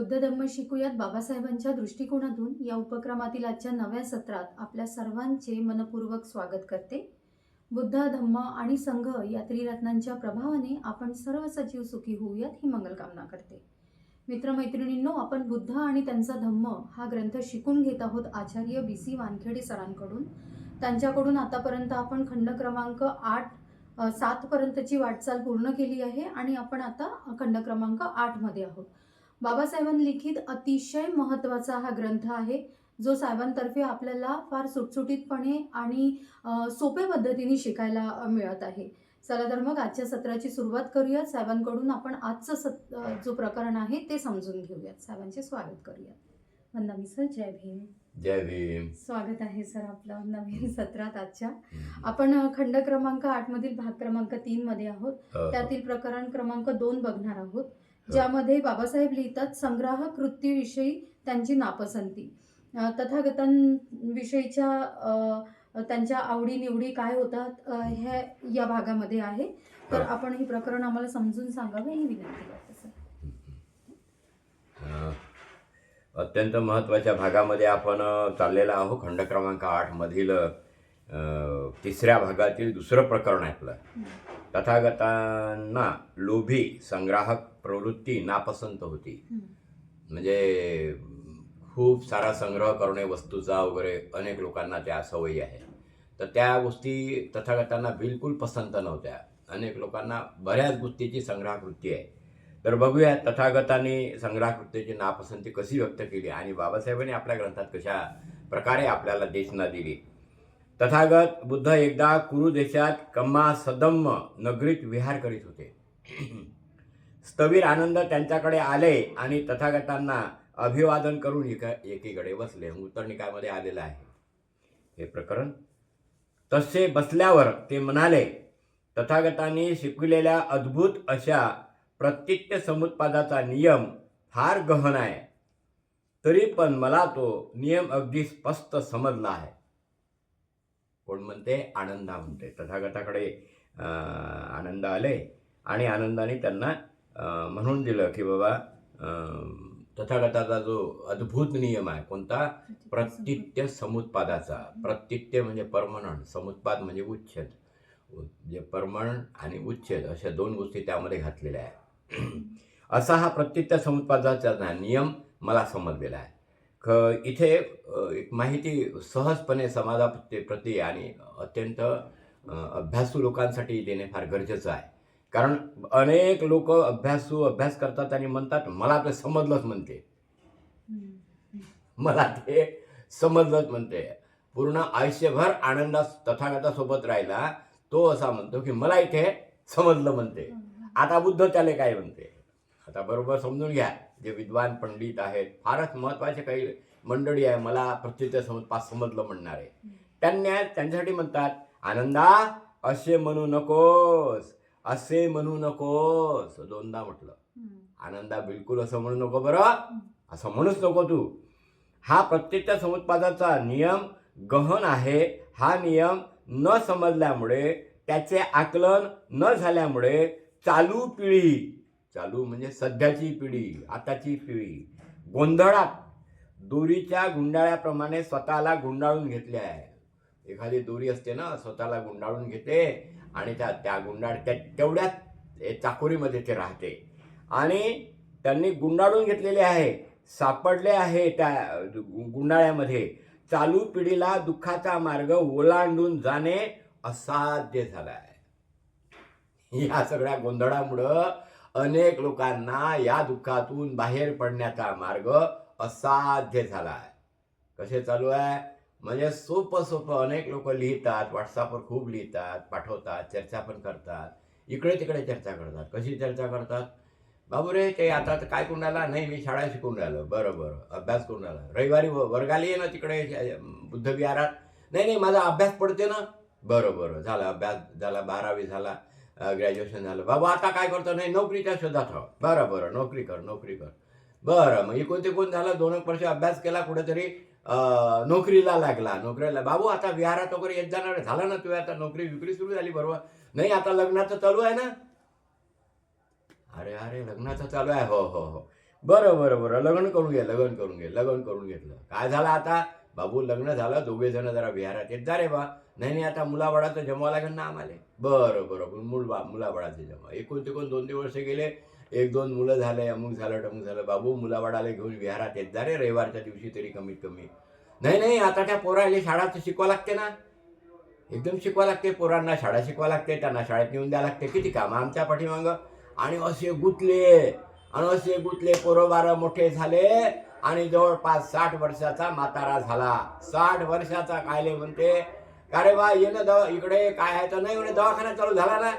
बुद्ध धम्म शिकूयात बाबासाहेबांच्या दृष्टिकोनातून. या उपक्रमातील आजच्या नव्या सत्रात आपल्या सर्वांचे मनपूर्वक स्वागत करते. बुद्ध धम्म आणि संघ या त्रिरत्नांच्या प्रभावाने आपण सर्व सजीव सुखी होऊयात ही मंगलकामना करते. मित्रमैत्रिणींनो आपण बुद्ध आणि त्यांचा धम्म हा ग्रंथ शिकून घेत आहोत आचार्य बी सी वानखेडे सरांकडून. त्यांच्याकडून आतापर्यंत आपण खंड क्रमांक आठ सातपर्यंतची वाटचाल पूर्ण केली आहे आणि आपण आता खंड क्रमांक आठमध्ये आहोत. बाबासाहेबांनी लिखित अतिशय महत्त्वाचा हा ग्रंथ आहे जो साहेबांतर्फे आपल्याला फार सुटसुटीतपणे आणि सोप्या पद्धतीने शिकायला मिळत आहे. चला तर मग आजच्या सत्राची सुरुवात करूयात. साहेबांकडून आपण आजचं सत जो प्रकरण आहे ते समजून घेऊयात. साहेबांचे स्वागत करूयात. वंदना सर जय भीम. जय भीम. स्वागत आहे सर आपलं नवीन सत्रात आजच्या. आपण खंड क्रमांक आठ मधील भाग क्रमांक तीन मध्ये आहोत अ, त्यातील प्रकरण क्रमांक दोन बघणार आहोत. ज्यामध्ये बाबासाहेब लिहितात संग्राह कृतीविषयी त्यांची नापसंती. तथागतांविषयीच्या त्यांच्या आवडी निवडी काय होतात हे या भागामध्ये आहे. तर. आपण हे प्रकरण आम्हाला समजून सांगावे ही विनंती करते सर. अ, अत्यंत महत्त्वाच्या भागामध्ये आपण चाललेला आहो खंड क्रमांक आठ मधील अ, तिसऱ्या भागातील दुसरं प्रकरण आहे आपलं तथागतांना लोभी संग्राहक प्रवृत्ती नापसंत होती. म्हणजे खूप सारा संग्रह करणे वस्तूचा वगैरे अनेक लोकांना त्या सवयी आहे तर त्या गोष्टी तथागतांना बिलकुल पसंत नव्हत्या. अनेक लोकांना बऱ्याच गोष्टीची संग्रहकृती आहे. तर बघूया तथागतांनी संग्रहकृतीची नापसंती कशी व्यक्त केली आणि बाबासाहेबांनी आपल्या ग्रंथात कशा प्रकारे आपल्याला देशना दिली. तथागत बुद्ध एकदा कुरु देशात कम्मा सदम्म नगरीत विहार करीत होते. स्थवीर आनंद त्यांच्याकडे आले आणि तथागतांना अभिवादन करून एका एकीकडे बसले. उत्तरनिकामध्ये आलेलं आहे. हे प्रकरण. तसे बसल्यावर ते म्हणाले तथागतांनी शिकविलेल्या अद्भुत अशा प्रत्यित्य समुत्पादाचा नियम फार गहन आहे. तरी पण मला तो नियम अगदी स्पष्ट समजला आहे. कोण म्हणते? आनंदा म्हणते. तथागताकडे आनंद आले आणि आनंदाने त्यांना म्हणून दिलं की बाबा तथागताचा जो अद्भुत नियम आहे कोणता? प्रत्यित्य समुत्पादाचा. प्रत्यित्य म्हणजे परमनंट समुत्पाद म्हणजे उच्छेद. म्हणजे परमनंट आणि उच्छेद अशा दोन गोष्टी त्यामध्ये घातलेल्या आहेत. असा हा प्रत्यित्य समुत्पादाचा नियम मला समजलेला आहे. इथे माहिती सहजपणे समाजाप्रती आणि अत्यंत अभ्यासू लोकांसाठी देणे फार गरजेचं आहे. कारण अनेक लोक अभ्यासू अभ्यास करतात आणि म्हणतात मला ते समजलंच म्हणते. मला ते समजलंच म्हणते. पूर्ण आयुष्यभर आनंदा तथागतासोबत राहिला तो असा म्हणतो की मला इथे समजलं म्हणते. आता बुद्ध त्याला काय म्हणते? आता बरोबर समजून घ्या. जे विद्वान पंडित आहेत फारच महत्त्वाचे काही मंडळी आहे मला प्रत्येक समजपास समजलं म्हणणारे त्यांना त्यांच्यासाठी म्हणतात आनंदा असे म्हणू नकोस असे म्हणू नकोस. दोनदा म्हटलं. आनंदा बिलकुल असं म्हणू नको बरं असं म्हणूच नको तू. हा प्रत्येक समुत्पादाचा नियम गहन आहे. हा नियम न समजल्यामुळे त्याचे आकलन न झाल्यामुळे चालू पिढी चालू म्हणजे सध्याची पिढी आताची पिढी. गोंधळात. दोरीच्या गुंडाळ्याप्रमाणे स्वतःला गुंडाळून घेतले आहे. एखादी दोरी असते ना स्वतःला गुंडाळून घेते आणि त्या त्या गुंडाळ त्या तेवढ्याच चाकोरीमध्ये ते राहते. आणि त्यांनी गुंडाळून घेतलेले आहे सापडले आहे त्या गुंडाळ्यामध्ये. चालू पिढीला दुःखाचा मार्ग ओलांडून जाणे असाध्य झाला आहे या सगळ्या गोंधळामुळं अनेक लोकांना या दुःखातून बाहेर पडण्याचा मार्ग असाध्य झाला आहे कसे चालू आहे? म्हणजे सोपं सोपं अनेक लोक लिहितात व्हॉट्सअपवर खूप लिहितात पाठवतात चर्चा पण करतात. इकडे तिकडे चर्चा करतात. कशी चर्चा करतात? बाबू रे ते आता तर काय करून राहिला? नाही मी शाळा शिकून राहिलो. बरं बरं. अभ्यास करून राहिला. रविवारी व- वर्गाला ये ना तिकडे बुद्धविहारात. नाही नाही माझा अभ्यास पडते ना? बरं बरं. झाला अभ्यास झाला बारावी झाला. ग्रॅज्युएशन झालं. बाबा आता काय करतो? नाही नोकरीच्या शोधात राह बरं बरं. नोकरी कर नोकरी कर. बरं मग इकून तिकून झालं. दोन एक वर्ष अभ्यास केला कुठेतरी नोकरीला लागला. नोकरीला बाबू आता विहारात वगैरे येत जाणार झाला झालं ना तुझी आता? नोकरी विक्री सुरू झाली बरोबर. नाही आता लग्नाचं चालू आहे ना? अरे अरे लग्नाचं चालू आहे. हो हो हो. बरं बरं बरं. लग्न करून घे लग्न करून घे लग्न करून घेतलं. काय झालं आता? बाबू लग्न झालं दोघे जण जरा विहारात येत. जा रे बा. नाही नाही आता मुलाबाळाचं जमवा लागेल ना आम्हाला. बरं बरं. मूळ बा मुलाबाळाचं जमवा. एकूण तिकून दोन तीन वर्ष गेले. एक दोन मुलं झाले अमुक झालं टमुक झालं. बाबू मुलाबाळाला घेऊन विहारात येत जा रे. रविवारच्या दिवशी तरी कमीत कमी. नाही नाही आता त्या पोराला शाळा तर शिकवा लागते ना. एकदम शिकवा लागते. पोरांना शाळा शिकवा लागते. त्यांना शाळेत नेऊन द्यावं लागते. किती काम आमच्या पाठीमागं? आणि असे गुतले. आणि असे गुतले. पोरंबारं मोठे झाले. आणि जवळपास साठ वर्षाचा म्हातारा झाला. साठ वर्षाचा कायले म्हणते का रे बा ये ना दवा इकडे काय आहे? तर नाही म्हणे दवाखाना चालू झाला ना.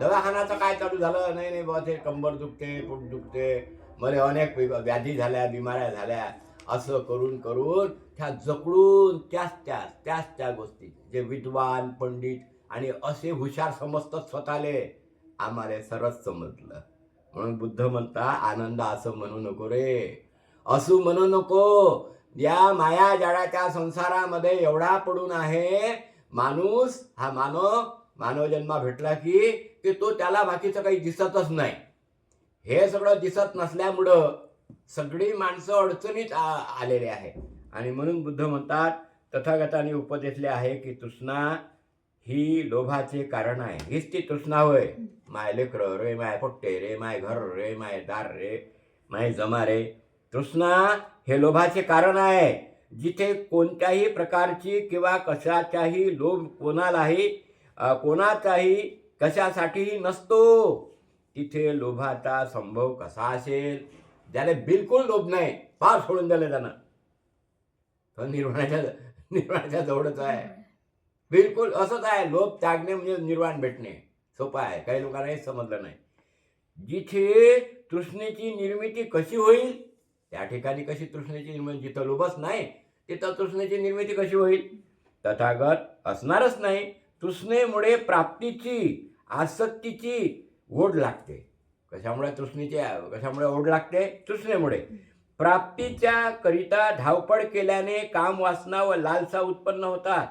दवाखान्याचं काय चालू झालं? नाही नाही बा ते कंबर दुखते पोट दुखते. मला अनेक व्याधी झाल्या बिमाऱ्या झाल्या. असं करून करून त्या जकडून त्याच त्याच त्याच त्या गोष्टी जे विद्वान पंडित आणि असे हुशार समजतात स्वतःले आम्हाला सरस समजलं. म्हणून बुद्ध म्हणता आनंद असं म्हणू नको रे. असू म्हणू नको. या माया जाळाच्या संसारामध्ये एवढा पडून आहे माणूस हा मानव मानव जन्मा भेटला की की तो त्याला बाकीचं काही दिसतच नाही. हे सगळं दिसत नसल्यामुळं सगळी माणसं अडचणीत आलेले आलेली आहे. आणि म्हणून बुद्ध म्हणतात तथागताने उपदेशले आहे की तृष्णा ही लोभाचे कारण आहे. हीच ती तृष्णा होय. माय लेकर रे माय पोट्टे रे माय घर रे माय दार रे माय जमा रे. तृष्णा हे लोभाचे कारण आहे. जिथे कोणत्याही प्रकारची किंवा कशाच्याही लोभ कोणालाही कोणाचाही कशासाठीही नसतो. तिथे लोभाचा संभव कसा असेल? ज्याला बिलकुल लोभ नाही फार सोडून दिलं त्यानं तो निर्वाणाच्या निर्वाणाच्या जवळच आहे. बिलकुल असंच आहे लोभ त्यागणे म्हणजे निर्वाण भेटणे. सोपं आहे काही लोकांना हे समजलं नाही. जिथे तृष्णेची निर्मिती कशी होईल त्या ठिकाणी कशी तृष्णेची निर्मिती जिथं लोभच नाही तिथं तृष्णेची निर्मिती कशी होईल? तथागत असणारच नाही. तृष्णेमुळे प्राप्तीची आसक्तीची ओढ लागते. कशामुळे तृष्णेची कशामुळे ओढ लागते? तृष्णेमुळे. प्राप्तीच्या करिता धावपळ केल्याने काम वासना व लालसा उत्पन्न होतात.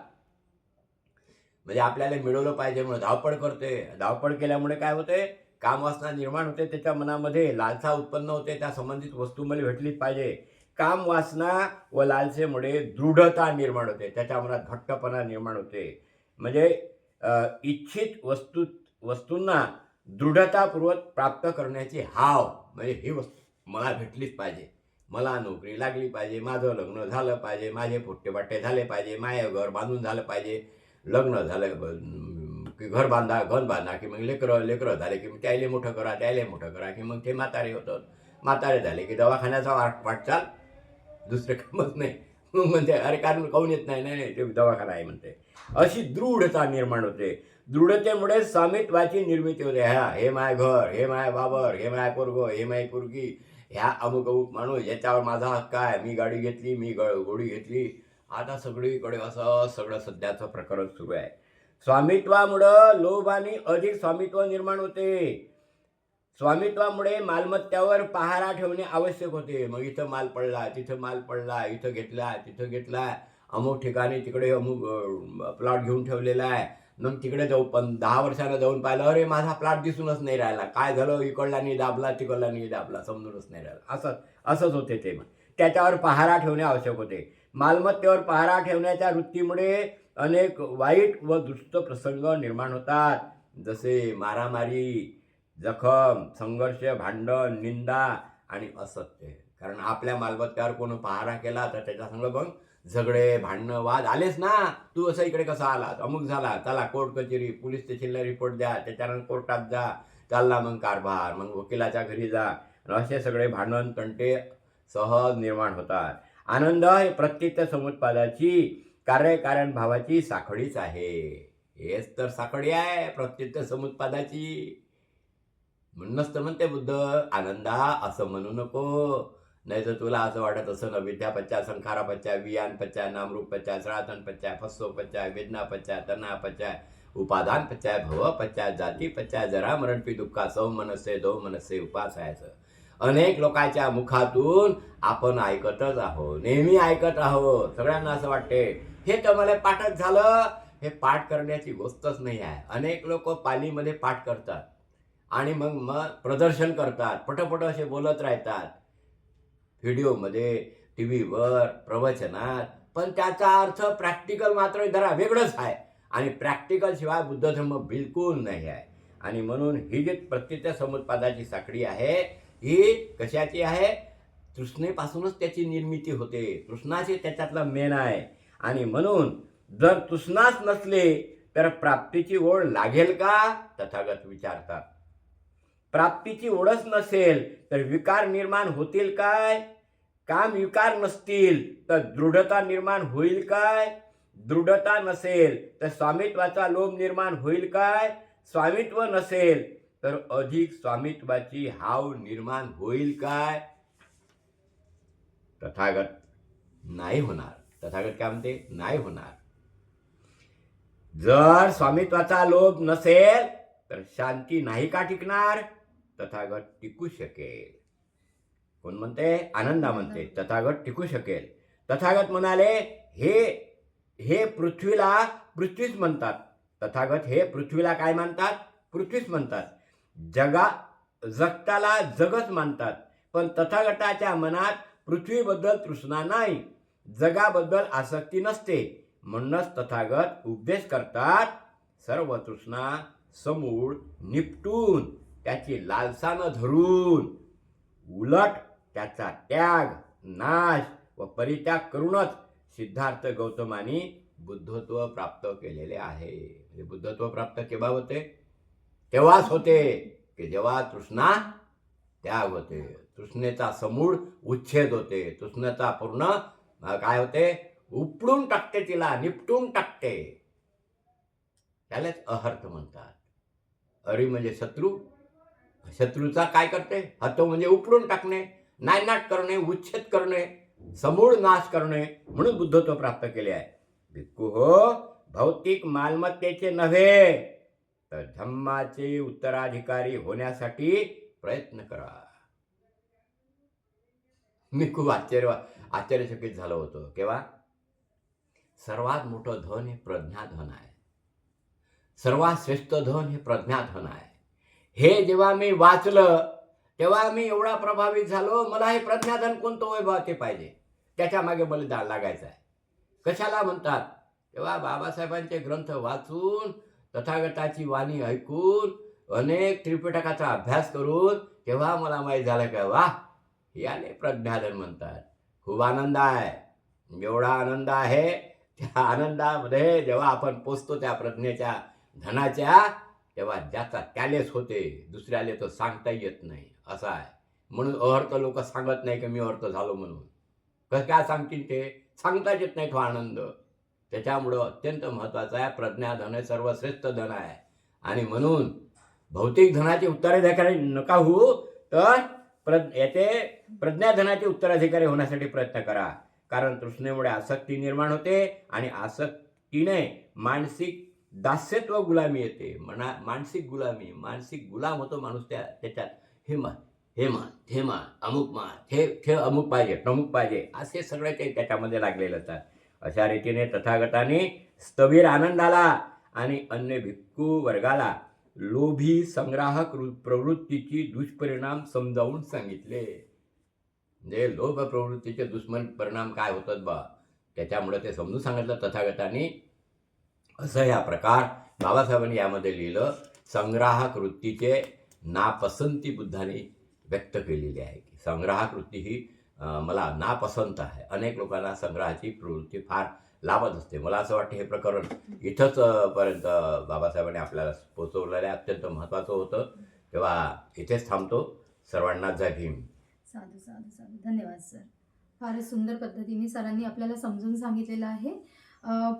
म्हणजे आपल्याला मिळवलं पाहिजे म्हणून धावपळ करते धावपळ केल्यामुळे काय होते काम वासना निर्माण होते त्याच्या मनामध्ये लालसा उत्पन्न होते त्या संबंधित वस्तू मला भेटलीच पाहिजे. काम वासना व लालसेमुळे दृढता निर्माण होते त्याच्या मनात घट्टपणा निर्माण होते. म्हणजे इच्छित वस्तू वस्तूंना दृढतापूर्वक प्राप्त करण्याची हाव म्हणजे ही वस्तू मला भेटलीच पाहिजे. मला नोकरी लागली पाहिजे माझं लग्न झालं पाहिजे माझे पुट्टेबाट्टे झाले पाहिजे माझे घर बांधून झालं पाहिजे. लग्न झालं की घर बांधा घर बांधा की मग लेकरं लेकरं झाले की मग त्याले मोठं करा त्याले मोठं करा की मग ते म्हातारे होतं म्हातारे झाले की दवाखान्याचा वाट वाटचाल. दुसरं कामच नाही. मग म्हणते अरे कारण काऊन येत नाही? नाही नाही, ते दवाखाना आहे म्हणते. अशी दृढता निर्माण होते. दृढतेमुळे स्वामित्वाची निर्मिती होते. ह्या हे माय घर hey my Babar hey my पोरग हे माय पोरगी ह्या अमुक अमुक माणूस याच्यावर माझा हक्क आहे. मी गाडी घेतली मी ग गोडी घेतली. आता सगळीकडे असं सगळं सध्याचं प्रकरण सुरू आहे. स्वामित्वामुळं लोभ आणि अधिक स्वामित्व निर्माण होते. स्वामित्वामुळे मालमत्त्यावर पहारा ठेवणे आवश्यक होते. मग इथं माल पडला तिथं माल पडला इथं घेतला तिथं घेतला. अमुक ठिकाणी तिकडे अमुक प्लॉट घेऊन ठेवलेला आहे. मग तिकडे जाऊ पण दहा वर्षानं जाऊन पाहिलं अरे माझा प्लॉट दिसूनच नाही राहिला. काय झालं? इकडला नाही दाबला तिकडला नाही दाबला समजूनच नाही राहिला. असं असंच होते ते. मग त्याच्यावर पहारा ठेवणे आवश्यक होते. मालमत्तेवर पहारा ठेवण्याच्या वृत्तीमुळे अनेक वाईट व दुष्ट प्रसंग निर्माण होतात. जसे मारामारी जखम संघर्ष भांडण निंदा आणि असत्य. कारण आपल्या मालमत्त्यावर कोण पहारा केला तर त्याच्या संग मग झगडे भांडणं वाद आलेच ना. तू असं इकडे कसा आला अमुक झाला. चला कोर्ट कचेरी पोलीस स्टेशनला रिपोर्ट द्या. त्याच्यानंतर कोर्टात जा. चालला मग कारभार. मग वकिलाच्या घरी जा. असे सगळे भांडण तंटे सहज निर्माण होतात. आनंद हे प्रत्येक समुत्पादाची कार्यकारण भावाची साखळीच आहे. हेच तर साखळी आहे प्रत्येक समुत्पादाची. म्हणूनच तर म्हणते बुद्ध आनंदा असं म्हणू नको. नाही तर तुला असं वाटत असं ना सळातन संखारापच्चा वियानपच्चा नामरूपच्चा वेदना फस्सोपच्चा तना तनापच्चा उपादान पचाय भव पच्चा जाती पचाय जरा मरणपी दुःखा सौ मनसे दो मनसे उपासायचं. अनेक लोकांच्या मुखातून आपण ऐकतच आहोत नेहमी ऐकत आहोत. सगळ्यांना असं वाटते हे तर मला पाठच झालं. हे पाठ करण्याची गोष्टच नाही आहे. अनेक लोक पालीमध्ये पाठ करतात. आणि मग मग प्रदर्शन करतात. पटपट असे बोलत राहतात. व्हिडिओमध्ये टी व्हीवर प्रवचनात. पण त्याचा अर्थ प्रॅक्टिकल मात्र जरा वेगळंच आहे. आणि प्रॅक्टिकल शिवाय बुद्ध धर्म बिलकुल नाही आहे. आणि म्हणून ही जी प्रत्येक समुत्पादाची साखळी आहे ही कशाची आहे? तृष्णेपासूनच त्याची निर्मिती होते. तृष्णाचे त्याच्यातला मेन आहे. आणि म्हणून जर तृष्णाच नसले तर प्राप्तीची ओढ लागेल का? तथागत विचारतात. प्राप्तीची ओढच नसेल तर विकार निर्माण होतील काय? काम विकार नसतील तर दृढता निर्माण होईल काय? दृढता नसेल तर स्वामित्वाचा लोभ निर्माण होईल काय? स्वामित्व नसेल तर अधिक स्वामित्वाची हाव निर्माण होईल काय? तथागत नाही होणार. तथागत काय म्हणते? नाही होणार. जर स्वामित्वाचा लोभ नसेल तर शांती नाही का टिकणार? तथागत टिकू शकेल. कोण म्हणते? आनंदा म्हणते. तथागत टिकू शकेल. तथागत म्हणाले हे हे पृथ्वीला पृथ्वीच म्हणतात. तथागत हे पृथ्वीला काय मानतात? पृथ्वीच म्हणतात. जगा जगताला जगच मानतात. पण तथागताच्या मनात पृथ्वीबद्दल तृष्णा नाही. जगाबद्दल आसक्ती नसते. म्हणूनच तथागत उपदेश करतात सर्व तृष्णा समूळ निपटून त्याची लालसानं धरून. उलट त्याचा त्याग नाश व परित्याग करूनच सिद्धार्थ गौतमानी बुद्धत्व प्राप्त केलेले आहे. म्हणजे बुद्धत्व प्राप्त केव्हा होते तेव्हाच होते? की जेव्हा तृष्णा त्याग होते. तृष्णेचा समूळ उच्छेद होते. तृष्णेचा पूर्ण काय होते? उपडून टाकते तिला निपटून टाकते. त्यालाच अहर्थ म्हणतात. अरी म्हणजे शत्रू? शत्रूचा काय करते? हतो म्हणजे उपडून टाकणे नायनाट करणे उच्छेद करणे समूळ नाश करणे म्हणून बुद्धत्व प्राप्त केले आहे. भिक्खू हो भौतिक मालमत्तेचे नव्हे तर धम्माचे उत्तराधिकारी होण्यासाठी प्रयत्न करा. मी खूप आश्चर्य आश्चर्यचकित झालो होतो. केव्हा? सर्वात मोठं धन हे प्रज्ञाधन आहे. सर्वात श्रेष्ठ धन हे प्रज्ञाधन आहे. हे जेव्हा मी वाचलं तेव्हा मी एवढा प्रभावित झालो मला हे प्रज्ञाधन कोणतं वैभव ते पाहिजे? त्याच्यामागे दा लागायचं आहे. कशाला म्हणतात? तेव्हा बाबासाहेबांचे ग्रंथ वाचून तथागताची वाणी ऐकून अनेक त्रिपिटकाचा अभ्यास करून तेव्हा मला माहीत झालं का वा याने प्रज्ञाधन म्हणतात. खूप आनंद आहे. जेवढा आनंद आहे त्या आनंदामध्ये जेव्हा आपण पोचतो त्या प्रज्ञेच्या धनाच्या तेव्हा ज्याचा त्यालेच होते दुसऱ्याले तो सांगता येत नाही. असा आहे. म्हणून अहर्थ लोक सांगत नाही की मी अर्थ झालो म्हणून. कसं काय सांगतील ते? सांगताच येत नाही तो आनंद. त्याच्यामुळं अत्यंत महत्त्वाचा आहे प्रज्ञाधन हे सर्वश्रेष्ठ धन आहे. आणि म्हणून भौतिक धनाचे उत्तराधिकारी नका होऊ तर प्र याचे प्रज्ञाधनाचे उत्तराधिकारी होण्यासाठी प्रयत्न करा. कारण तृष्णेमुळे आसक्ती निर्माण होते आणि आसक्तीने मानसिक दास्यत्व गुलामी येते. मना मानसिक गुलामी मानसिक गुलाम होतो माणूस त्या त्याच्यात. हे मा हे मा हे मा अमुक मा हे हे अमुक पाहिजे प्रमुख पाहिजे. असे सगळे ते त्याच्यामध्ये लागलेले असतात अशा रीतीने तथागताने स्थबीर आनंदाला आणि अन्य भिक्खू वर्गाला लोभी संग्राहक प्रवृत्तीची दुष्परिणाम समजावून सांगितले. म्हणजे लोभ प्रवृत्तीचे दुष्मन परिणाम काय होतात बा? त्याच्यामुळे ते समजून सांगितलं तथागताने. असं या प्रकार बाबासाहेबांनी यामध्ये लिहिलं. संग्राहक वृत्तीचे नापसंती बुद्धाने व्यक्त केलेली आहे. की संग्राहक वृत्ती ही मला नापसंत आहे. अनेक लोकांना संग्रहाची प्रवृत्ती फार लाभत असते. मला असं वाटतं हे प्रकरण इथंच पर्यंत बाबासाहेबांनी आपल्याला पोचवलेलं आहे. अत्यंत महत्त्वाचं होतं. तेव्हा इथेच थांबतो. सर्वांना जय भीम. साधू साधू साधू. धन्यवाद सर. फारच सुंदर पद्धतीने सरांनी आपल्याला समजून सांगितलेलं आहे.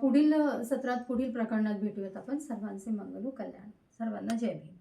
पुढील सत्रात पुढील प्रकरणात भेटूयात आपण. सर्वांचे मंगलू कल्याण. सर्वांना जय भीम.